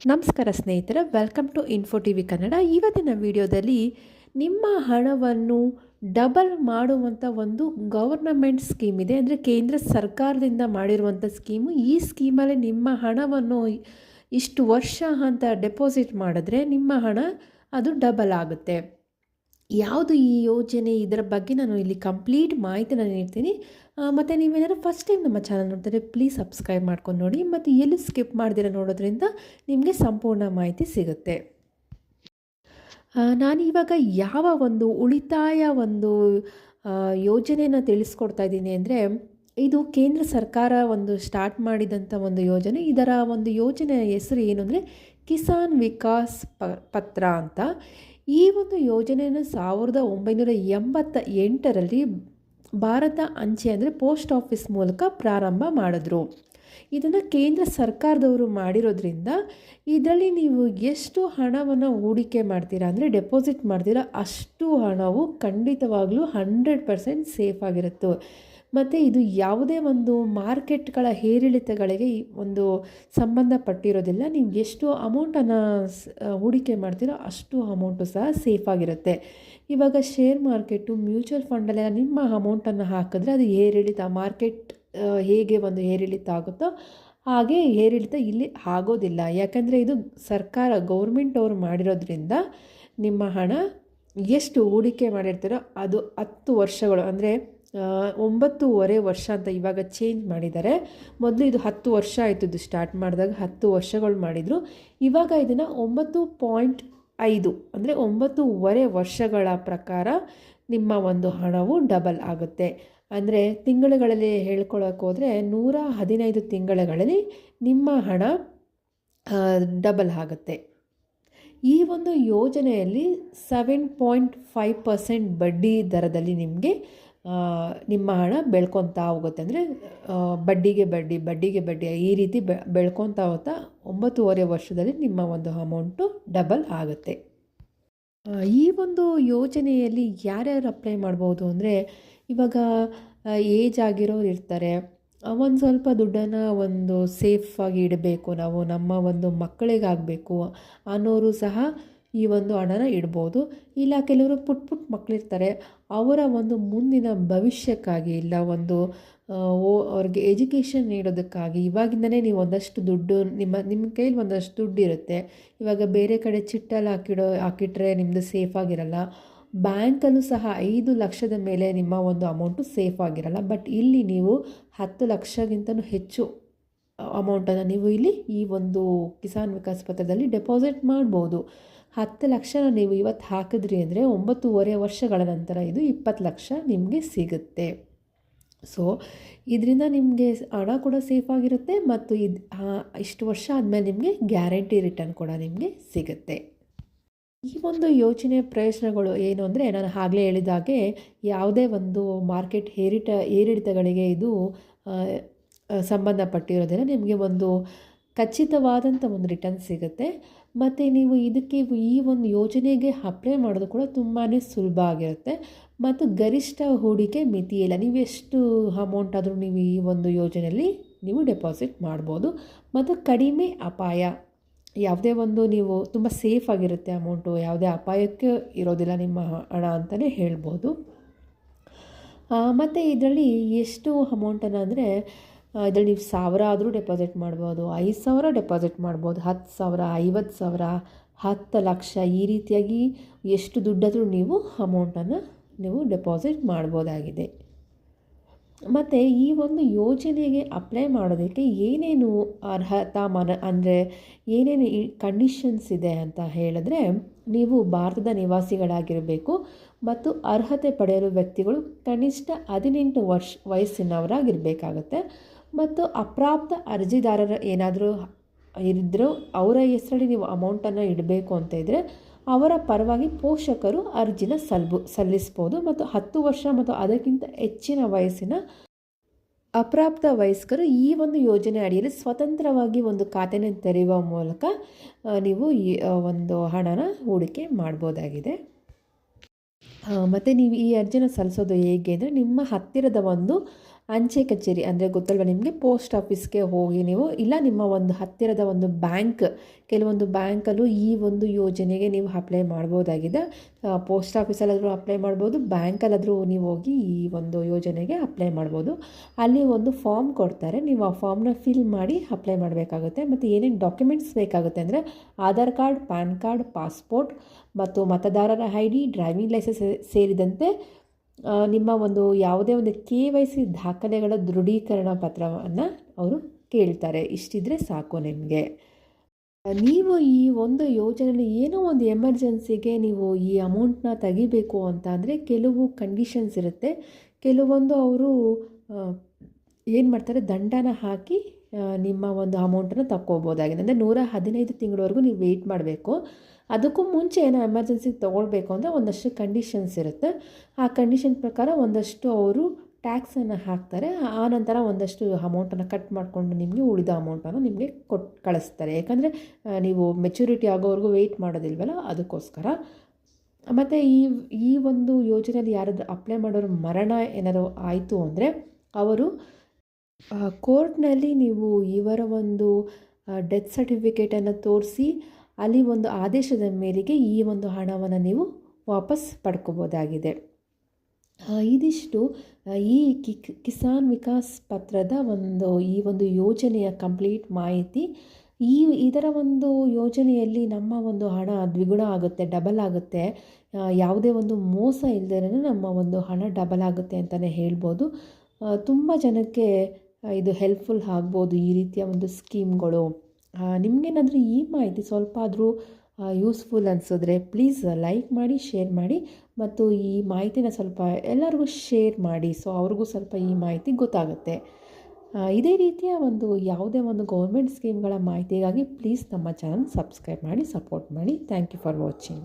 ನಮಸ್ಕಾರ ಸ್ನೇಹಿತರೆ welcome to info T V Kannada ಇವತ್ತಿನ ವಿಡಿಯೋದಲ್ಲಿ ನಿಮ್ಮ ಹಣವನ್ನು ಡಬಲ್ ಮಾಡುವಂಥ ಒಂದು ಗೌರ್ನಮೆಂಟ್ ಸ್ಕೀಮ್ ಇದೆ. ಅಂದರೆ ಕೇಂದ್ರ ಸರ್ಕಾರದಿಂದ ಮಾಡಿರುವಂಥ ಸ್ಕೀಮು ಈ ಸ್ಕೀಮಲ್ಲಿ ನಿಮ್ಮ ಹಣವನ್ನು ಇಷ್ಟು ವರ್ಷ ಅಂತ ಡೆಪಾಸಿಟ್ ಮಾಡಿದ್ರೆ ನಿಮ್ಮ ಹಣ ಅದು ಡಬಲ್ ಆಗುತ್ತೆ. ಯಾವುದು ಈ ಯೋಜನೆ ಇದರ ಬಗ್ಗೆ ನಾನು ಇಲ್ಲಿ ಕಂಪ್ಲೀಟ್ ಮಾಹಿತಿ ನಾನು ನೀಡ್ತೀನಿ. ಮತ್ತು ನೀವೇನಾದ್ರು ಫಸ್ಟ್ ಟೈಮ್ ನಮ್ಮ ಚಾನಲ್ ನೋಡಿದ್ರೆ ಪ್ಲೀಸ್ ಸಬ್ಸ್ಕ್ರೈಬ್ ಮಾಡ್ಕೊಂಡು ನೋಡಿ, ಮತ್ತು ಎಲ್ಲಿ ಸ್ಕಿಪ್ ಮಾಡಿದಿರೋ ನೋಡೋದ್ರಿಂದ ನಿಮಗೆ ಸಂಪೂರ್ಣ ಮಾಹಿತಿ ಸಿಗುತ್ತೆ. ನಾನು ಇವಾಗ ಯಾವ ಒಂದು ಉಳಿತಾಯ ಒಂದು ಯೋಜನೆಯನ್ನು ತಿಳಿಸ್ಕೊಡ್ತಾ ಇದ್ದೀನಿ ಅಂದರೆ, ಇದು ಕೇಂದ್ರ ಸರ್ಕಾರ ಒಂದು ಸ್ಟಾರ್ಟ್ ಮಾಡಿದಂಥ ಒಂದು ಯೋಜನೆ. ಇದರ ಒಂದು ಯೋಜನೆಯ ಹೆಸರು ಏನು ಅಂದರೆ, ಕಿಸಾನ್ ವಿಕಾಸ್ ಪ, ಪತ್ರ ಅಂತ. ಈ ಒಂದು ಯೋಜನೆಯನ್ನು ಸಾವಿರದ ಒಂಬೈನೂರ ಎಂಬತ್ತ ಎಂಟರಲ್ಲಿ ಭಾರತ ಅಂಚೆ ಅಂದರೆ ಪೋಸ್ಟ್ ಆಫೀಸ್ ಮೂಲಕ ಪ್ರಾರಂಭ ಮಾಡಿದ್ರು. ಇದನ್ನು ಕೇಂದ್ರ ಸರ್ಕಾರದವರು ಮಾಡಿರೋದ್ರಿಂದ ಇದರಲ್ಲಿ ನೀವು ಎಷ್ಟು ಹಣವನ್ನು ಹೂಡಿಕೆ ಮಾಡ್ತೀರಾ ಅಂದರೆ ಡೆಪಾಸಿಟ್ ಮಾಡ್ತೀರಾ ಅಷ್ಟು ಹಣವು ಖಂಡಿತವಾಗಲೂ ಹಂಡ್ರೆಡ್ ಪರ್ಸೆಂಟ್ ಸೇಫ್ ಆಗಿರುತ್ತೆ. ಮತ್ತು ಇದು ಯಾವುದೇ ಒಂದು ಮಾರ್ಕೆಟ್ಗಳ ಏರಿಳಿತಗಳಿಗೆ ಒಂದು ಸಂಬಂಧಪಟ್ಟಿರೋದಿಲ್ಲ. ನೀವು ಎಷ್ಟು ಅಮೌಂಟನ್ನು ಹೂಡಿಕೆ ಮಾಡ್ತೀರೋ ಅಷ್ಟು ಅಮೌಂಟು ಸಹ ಸೇಫ್ ಆಗಿರುತ್ತೆ. ಇವಾಗ ಶೇರ್ ಮಾರ್ಕೆಟು, ಮ್ಯೂಚುವಲ್ ಫಂಡಲ್ಲೆಲ್ಲ ನಿಮ್ಮ ಅಮೌಂಟನ್ನು ಹಾಕಿದ್ರೆ ಅದು ಏರಿಳಿತ, ಮಾರ್ಕೆಟ್ ಹೇಗೆ ಒಂದು ಏರಿಳಿತ ಆಗುತ್ತೋ ಹಾಗೆ ಏರಿಳಿತ ಇಲ್ಲಿ ಆಗೋದಿಲ್ಲ. ಯಾಕಂದರೆ ಇದು ಸರ್ಕಾರ, ಗೌರ್ಮೆಂಟ್ ಅವರು ಮಾಡಿರೋದ್ರಿಂದ ನಿಮ್ಮ ಹಣ ಎಷ್ಟು ಹೂಡಿಕೆ ಮಾಡಿರ್ತೀರೋ ಅದು ಹತ್ತು ವರ್ಷಗಳು, ಅಂದರೆ ಒಂಬತ್ತೂವರೆ ವರ್ಷ ಅಂತ ಇವಾಗ ಚೇಂಜ್ ಮಾಡಿದ್ದಾರೆ. ಮೊದಲು ಇದು ಹತ್ತು ವರ್ಷ ಆಯಿತು ಇದು ಸ್ಟಾರ್ಟ್ ಮಾಡಿದಾಗ ಹತ್ತು ವರ್ಷಗಳು ಮಾಡಿದರು. ಇವಾಗ ಇದನ್ನು ಒಂಬತ್ತು ಪಾಯಿಂಟ್ ಐದು ಅಂದರೆ ಒಂಬತ್ತೂವರೆ ವರ್ಷಗಳ ಪ್ರಕಾರ ನಿಮ್ಮ ಒಂದು ಹಣವು ಡಬಲ್ ಆಗುತ್ತೆ. ಅಂದರೆ ತಿಂಗಳುಗಳಲ್ಲಿ ಹೇಳ್ಕೊಳ್ಳೋಕೆ ಹೋದರೆ ನೂರ ಹದಿನೈದು ತಿಂಗಳುಗಳಲ್ಲಿ ನಿಮ್ಮ ಹಣ ಡಬಲ್ ಆಗುತ್ತೆ. ಈ ಒಂದು ಯೋಜನೆಯಲ್ಲಿ ಸೆವೆನ್ ಪಾಯಿಂಟ್ ಫೈವ್ ಪರ್ಸೆಂಟ್ ಬಡ್ಡಿ ದರದಲ್ಲಿ ನಿಮಗೆ ನಿಮ್ಮ ಹಣ ಬೆಳ್ಕೊತಾ ಹೋಗುತ್ತೆ. ಅಂದರೆ ಬಡ್ಡಿಗೆ ಬಡ್ಡಿ ಬಡ್ಡಿಗೆ ಬಡ್ಡಿ ಈ ರೀತಿ ಬೆ, ಬೆಳ್ಕೊತಾ ಹೋಗ್ತಾ ಒಂಬತ್ತೂವರೆ ವರ್ಷದಲ್ಲಿ ನಿಮ್ಮ ಒಂದು ಅಮೌಂಟು ಡಬಲ್ ಆಗುತ್ತೆ. ಈ ಒಂದು ಯೋಜನೆಯಲ್ಲಿ ಯಾರ್ಯಾರು ಅಪ್ಲೈ ಮಾಡ್ಬೋದು ಅಂದರೆ, ಇವಾಗ ಏಜ್ ಆಗಿರೋರು ಇರ್ತಾರೆ. ಒಂದು ಸ್ವಲ್ಪ ದುಡ್ಡನ್ನು ಒಂದು ಸೇಫಾಗಿ ಇಡಬೇಕು. ನಾವು ನಮ್ಮ ಒಂದು ಮಕ್ಕಳಿಗಾಗಬೇಕು ಅನ್ನೋರು ಸಹ ಈ ಒಂದು ಹಣನ ಇಡ್ಬೋದು. ಇಲ್ಲ, ಕೆಲವರು ಪುಟ್ ಪುಟ್ ಮಕ್ಕಳಿರ್ತಾರೆ ಅವರ ಒಂದು ಮುಂದಿನ ಭವಿಷ್ಯಕ್ಕಾಗಿ ಇಲ್ಲ, ಒಂದು ಓ, ಅವ್ರಿಗೆ ಎಜುಕೇಷನ್ ನೀಡೋದಕ್ಕಾಗಿ ಇವಾಗಿಂದನೇ ನೀವು ಒಂದಷ್ಟು ದುಡ್ಡು, ನಿಮ್ಮ ನಿಮ್ಮ ಕೈಲಿ ಒಂದಷ್ಟು ದುಡ್ಡು ಇರುತ್ತೆ. ಇವಾಗ ಬೇರೆ ಕಡೆ ಚಿಟ್ಟಲ್ಲಿ ಹಾಕಿಡೋ, ಹಾಕಿಟ್ರೆ ನಿಮ್ಮದು ಸೇಫ್ ಆಗಿರಲ್ಲ. ಬ್ಯಾಂಕಲ್ಲೂ ಸಹ ಐದು ಲಕ್ಷದ ಮೇಲೆ ನಿಮ್ಮ ಒಂದು ಅಮೌಂಟು ಸೇಫ್ ಆಗಿರಲ್ಲ. ಬಟ್ ಇಲ್ಲಿ ನೀವು ಹತ್ತು ಲಕ್ಷಗಿಂತಲೂ ಹೆಚ್ಚು ಅಮೌಂಟನ್ನು ನೀವು ಇಲ್ಲಿ ಈ ಒಂದು ಕಿಸಾನ್ ವಿಕಾಸ್ ಪತ್ರದಲ್ಲಿ ಡೆಪಾಸಿಟ್ ಮಾಡ್ಬೋದು. ಹತ್ತು ಲಕ್ಷನ ನೀವು ಇವತ್ತು ಹಾಕಿದ್ರಿ ಅಂದರೆ ಒಂಬತ್ತೂವರೆ ವರ್ಷಗಳ ನಂತರ ಇದು ಇಪ್ಪತ್ತು ಲಕ್ಷ ನಿಮಗೆ ಸಿಗುತ್ತೆ. ಸೊ ಇದರಿಂದ ನಿಮಗೆ ಹಣ ಕೂಡ ಸೇಫ್ ಆಗಿರುತ್ತೆ ಮತ್ತು ಇದು ಇಷ್ಟು ವರ್ಷ ಆದಮೇಲೆ ನಿಮಗೆ ಗ್ಯಾರಂಟಿ ರಿಟರ್ನ್ ಕೂಡ ನಿಮಗೆ ಸಿಗುತ್ತೆ. ಈ ಒಂದು ಯೋಚನೆ ಪ್ರಯೋಜನಗಳು ಏನು ಅಂದರೆ ನಾನು ಆಗಲೇ ಹೇಳಿದಾಗೆ ಯಾವುದೇ ಒಂದು ಮಾರ್ಕೆಟ್ ಏರಿಟ, ಏರಿಳಿತಗಳಿಗೆ ಇದು ಸಂಬಂಧಪಟ್ಟಿರೋದಿಲ್ಲ ನಿಮಗೆ ಒಂದು ಖಚಿತವಾದಂಥ ಒಂದು ರಿಟರ್ನ್ ಸಿಗುತ್ತೆ. ಮತ್ತು ನೀವು ಇದಕ್ಕೆ ಈ ಒಂದು ಯೋಜನೆಗೆ ಅಪ್ಲೈ ಮಾಡೋದು ಕೂಡ ತುಂಬಾ ಸುಲಭ ಆಗಿರುತ್ತೆ. ಮತ್ತು ಗರಿಷ್ಠ ಹೂಡಿಕೆ ಮಿತಿ ಇಲ್ಲ ನೀವು ಎಷ್ಟು ಅಮೌಂಟ್ ಆದರೂ ನೀವು ಈ ಒಂದು ಯೋಜನೆಯಲ್ಲಿ ನೀವು ಡೆಪಾಸಿಟ್ ಮಾಡ್ಬೋದು. ಮತ್ತು ಕಡಿಮೆ ಅಪಾಯ. ಯಾವುದೇ ಒಂದು ನೀವು ತುಂಬ ಸೇಫ್ ಆಗಿರುತ್ತೆ ಅಮೌಂಟು ಯಾವುದೇ ಅಪಾಯಕ್ಕೆ ಇರೋದಿಲ್ಲ ನಿಮ್ಮ ಹಣ ಅಂತಲೇ ಹೇಳ್ಬೋದು. ಮತ್ತು ಇದರಲ್ಲಿ ಎಷ್ಟು ಅಮೌಂಟನ್ನು ಅಂದರೆ ಇದರಲ್ಲಿ ನೀವು ಸಾವಿರ ಆದರೂ ಡೆಪಾಸಿಟ್ ಮಾಡ್ಬೋದು, ಐದು ಸಾವಿರ ಡೆಪಾಸಿಟ್ ಮಾಡ್ಬೋದು, ಹತ್ತು ಸಾವಿರ, ಐವತ್ತು ಸಾವಿರ, ಹತ್ತು ಲಕ್ಷ, ಈ ರೀತಿಯಾಗಿ ಎಷ್ಟು ದುಡ್ಡಾದರೂ ನೀವು ಅಮೌಂಟನ್ನು ನೀವು ಡೆಪಾಸಿಟ್ ಮಾಡ್ಬೋದಾಗಿದೆ. ಮತ್ತು ಈ ಒಂದು ಯೋಜನೆಗೆ ಅಪ್ಲೈ ಮಾಡೋದಕ್ಕೆ ಏನೇನು ಅರ್ಹತಾ ಮನ, ಅಂದರೆ ಏನೇನು ಕಂಡೀಷನ್ಸ್ ಇದೆ ಅಂತ ಹೇಳಿದ್ರೆ, ನೀವು ಭಾರತದ ನಿವಾಸಿಗಳಾಗಿರಬೇಕು ಮತ್ತು ಅರ್ಹತೆ ಪಡೆಯಲು ವ್ಯಕ್ತಿಗಳು ಕನಿಷ್ಠ ಹದಿನೆಂಟು ವರ್ಷ ವಯಸ್ಸಿನವರಾಗಿರಬೇಕಾಗತ್ತೆ. ಮತ್ತು ಅಪ್ರಾಪ್ತ ಅರ್ಜಿದಾರರ ಏನಾದರೂ ಇದ್ದರೂ ಅವರ ಹೆಸರಲ್ಲಿ ನೀವು ಅಮೌಂಟನ್ನು ಇಡಬೇಕು ಅಂತ ಇದ್ದರೆ ಅವರ ಪರವಾಗಿ ಪೋಷಕರು ಅರ್ಜಿನ ಸಲ್ಬು ಸಲ್ಲಿಸ್ಬೋದು ಮತ್ತು ಹತ್ತು ವರ್ಷ ಮತ್ತು ಅದಕ್ಕಿಂತ ಹೆಚ್ಚಿನ ವಯಸ್ಸಿನ ಅಪ್ರಾಪ್ತ ವಯಸ್ಕರು ಈ ಒಂದು ಯೋಜನೆ ಅಡಿಯಲ್ಲಿ ಸ್ವತಂತ್ರವಾಗಿ ಒಂದು ಖಾತೆನ ತೆರೆಯುವ ಮೂಲಕ ನೀವು ಈ ಒಂದು ಹಣನ ಹೂಡಿಕೆ ಮಾಡ್ಬೋದಾಗಿದೆ. ಮತ್ತು ನೀವು ಈ ಅರ್ಜಿನ ಸಲ್ಲಿಸೋದು ಹೇಗೆ ಅಂದರೆ ನಿಮ್ಮ ಹತ್ತಿರದ ಒಂದು ಅಂಚೆ ಕಚೇರಿ ಅಂದರೆ ಗೊತ್ತಲ್ವ ನಿಮಗೆ? ಪೋಸ್ಟ್ ಆಫೀಸ್ಗೆ ಹೋಗಿ ನೀವು, ಇಲ್ಲ ನಿಮ್ಮ ಒಂದು ಹತ್ತಿರದ ಒಂದು ಬ್ಯಾಂಕ್, ಕೆಲವೊಂದು ಬ್ಯಾಂಕಲ್ಲೂ ಈ ಒಂದು ಯೋಜನೆಗೆ ನೀವು ಅಪ್ಲೈ ಮಾಡ್ಬೋದಾಗಿದೆ. ಪೋಸ್ಟ್ ಆಫೀಸಲ್ಲಾದರೂ ಅಪ್ಲೈ ಮಾಡ್ಬೋದು, ಬ್ಯಾಂಕಲ್ಲಾದರೂ ನೀವು ಹೋಗಿ ಈ ಒಂದು ಯೋಜನೆಗೆ ಅಪ್ಲೈ ಮಾಡ್ಬೋದು. ಅಲ್ಲಿ ಒಂದು ಫಾರ್ಮ್ ಕೊಡ್ತಾರೆ, ನೀವು ಆ ಫಾರ್ಮ್ನ ಫಿಲ್ ಮಾಡಿ ಅಪ್ಲೈ ಮಾಡಬೇಕಾಗುತ್ತೆ. ಮತ್ತು ಏನೇನು ಡಾಕ್ಯುಮೆಂಟ್ಸ್ ಬೇಕಾಗುತ್ತೆ ಅಂದರೆ Aadhaar card, pan card passport ಮತ್ತು ಮತದಾರರ ಐ ಡಿ ಡ್ರೈವಿಂಗ್ ಲೈಸೆನ್ಸ್ ಸೇರಿದಂತೆ ನಿಮ್ಮ ಒಂದು ಯಾವುದೇ ಒಂದು ಕೆ ವೈ ಸಿ ದಾಖಲೆಗಳ ದೃಢೀಕರಣ ಪತ್ರವನ್ನು ಅವರು ಕೇಳ್ತಾರೆ. ಇಷ್ಟಿದ್ರೆ ಸಾಕು ನಿಮಗೆ. ನೀವು ಈ ಒಂದು ಯೋಜನೆಯಲ್ಲಿ ಏನೋ ಒಂದು ಎಮರ್ಜೆನ್ಸಿಗೆ ನೀವು ಈ ಅಮೌಂಟ್ನ ತೆಗಿಬೇಕು ಅಂತ ಅಂದರೆ ಕೆಲವು ಕಂಡೀಷನ್ಸ್ ಇರುತ್ತೆ. ಕೆಲವೊಂದು ಅವರು ಏನು ಮಾಡ್ತಾರೆ, ದಂಡನ ಹಾಕಿ ನಿಮ್ಮ ಒಂದು ಅಮೌಂಟನ್ನು ತಕ್ಕೋಬೋದಾಗಿದೆ ಅಂದರೆ ನೂರ ಹದಿನೈದು ತಿಂಗಳವರೆಗೂ ನೀವು ವೆಯ್ಟ್ ಮಾಡಬೇಕು. ಅದಕ್ಕೂ ಮುಂಚೆ ಏನೋ ಎಮರ್ಜೆನ್ಸಿಗೆ ತೊಗೊಳ್ಬೇಕು ಅಂದರೆ ಒಂದಷ್ಟು ಕಂಡೀಷನ್ಸ್ ಇರುತ್ತೆ. ಆ ಕಂಡೀಷನ್ ಪ್ರಕಾರ ಒಂದಷ್ಟು ಅವರು ಟ್ಯಾಕ್ಸನ್ನು ಹಾಕ್ತಾರೆ. ಆ ನಂತರ ಒಂದಷ್ಟು ಅಮೌಂಟನ್ನು ಕಟ್ ಮಾಡಿಕೊಂಡು ನಿಮಗೆ ಉಳಿದ ಅಮೌಂಟನ್ನು ನಿಮಗೆ ಕೊಟ್ಟು ಕಳಿಸ್ತಾರೆ. ಯಾಕಂದರೆ ನೀವು ಮೆಚುರಿಟಿ ಆಗೋವರೆಗೂ ವೆಯ್ಟ್ ಮಾಡೋದಿಲ್ವಲ್ಲ, ಅದಕ್ಕೋಸ್ಕರ. ಮತ್ತು ಈ ಈ ಒಂದು ಯೋಜನೆಯಲ್ಲಿ ಯಾರಾದರೂ ಅಪ್ಲೈ ಮಾಡೋರು ಮರಣ ಏನಾದರೂ ಆಯಿತು ಅಂದರೆ, ಅವರು ಕೋರ್ಟ್ನಲ್ಲಿ ನೀವು ಇವರ ಒಂದು ಡೆತ್ ಸರ್ಟಿಫಿಕೇಟನ್ನು ತೋರಿಸಿ ಅಲ್ಲಿ ಒಂದು ಆದೇಶದ ಮೇರೆಗೆ ಈ ಒಂದು ಹಣವನ್ನು ನೀವು ವಾಪಸ್ ಪಡ್ಕೋಬೋದಾಗಿದೆ. ಇದಿಷ್ಟು ಈ ಕಿ ಕಿಸಾನ್ ವಿಕಾಸ್ ಪತ್ರದ ಒಂದು, ಈ ಒಂದು ಯೋಜನೆಯ ಕಂಪ್ಲೀಟ್ ಮಾಹಿತಿ, ಈ, ಇದರ ಒಂದು ಯೋಜನೆಯಲ್ಲಿ ನಮ್ಮ ಒಂದು ಹಣ ದ್ವಿಗುಣ ಆಗುತ್ತೆ, ಡಬಲ್ ಆಗುತ್ತೆ. ಯಾವುದೇ ಒಂದು ಮೋಸ ಇಲ್ಲದೇ ನಮ್ಮ ಒಂದು ಹಣ ಡಬಲ್ ಆಗುತ್ತೆ ಅಂತಲೇ ಹೇಳ್ಬೋದು. ತುಂಬ ಜನಕ್ಕೆ ಇದು ಹೆಲ್ಪ್ಫುಲ್ ಆಗ್ಬೋದು ಈ ರೀತಿಯ ಒಂದು ಸ್ಕೀಮ್ಗಳು. ನಿಮಗೇನಾದರೂ ಈ ಮಾಹಿತಿ ಸ್ವಲ್ಪ ಆದರೂ ಯೂಸ್ಫುಲ್ ಅನಿಸಿದ್ರೆ ಪ್ಲೀಸ್ ಲೈಕ್ ಮಾಡಿ ಶೇರ್ ಮಾಡಿ ಮತ್ತು ಈ ಮಾಹಿತಿನ ಸ್ವಲ್ಪ ಎಲ್ಲರಿಗೂ ಶೇರ್ ಮಾಡಿ. ಸೊ ಅವ್ರಿಗೂ ಸ್ವಲ್ಪ ಈ ಮಾಹಿತಿ ಗೊತ್ತಾಗುತ್ತೆ. ಇದೇ ರೀತಿಯ ಒಂದು ಯಾವುದೇ ಒಂದು ಗೌರ್ಮೆಂಟ್ ಸ್ಕೀಮ್ಗಳ ಮಾಹಿತಿಗಾಗಿ ಪ್ಲೀಸ್ ನಮ್ಮ ಚಾನಲ್ ಸಬ್ಸ್ಕ್ರೈಬ್ ಮಾಡಿ ಸಪೋರ್ಟ್ ಮಾಡಿ. Thank you for watching